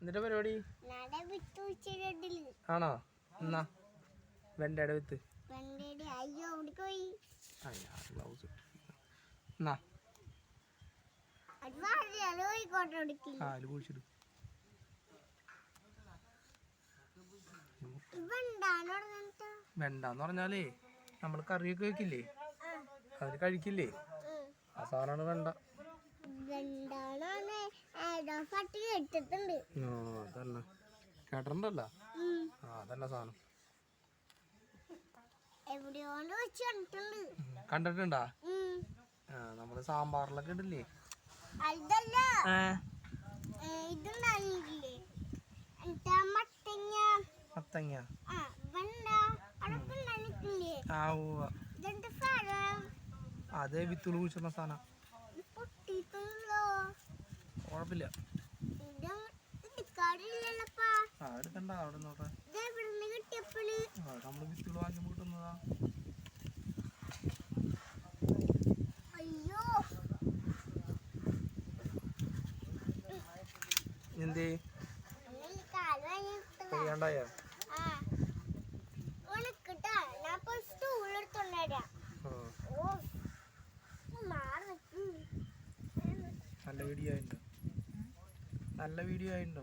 എന്നിട്ട് പരിപാടി? ആണോ? എന്നാ വെണ്ടയുടെ വിത്ത്. എന്നാ. വെണ്ടാന്ന് പറഞ്ഞാലേ നമ്മൾ കറിയൊക്കെ വെക്കില്ലേ? അതിന് കഴിക്കില്ലേ? ആ സാധനമാണ് വെണ്ട. അതന്നെ. കേട്ടിട്ടുണ്ടല്ലോ? സാധനം. കണ്ടിട്ടുണ്ട്. നമ്മൾ സാമ്പാറിലൊക്കെ ഇടില്ലേ? അതെ മത്തങ്ങ. അതേ കുഴിച്ചിടുന്ന സാധനം. കുഴപ്പമില്ല എടുക്കണ്ട അവിടെ നോട്ടെ വിത്തുകൾ കിട്ടുന്നതാ എന്തേ? നല്ല വീഡിയോ ആയിട്ടുണ്ടോ. നല്ല വീഡിയോ ആയിട്ടുണ്ടോ.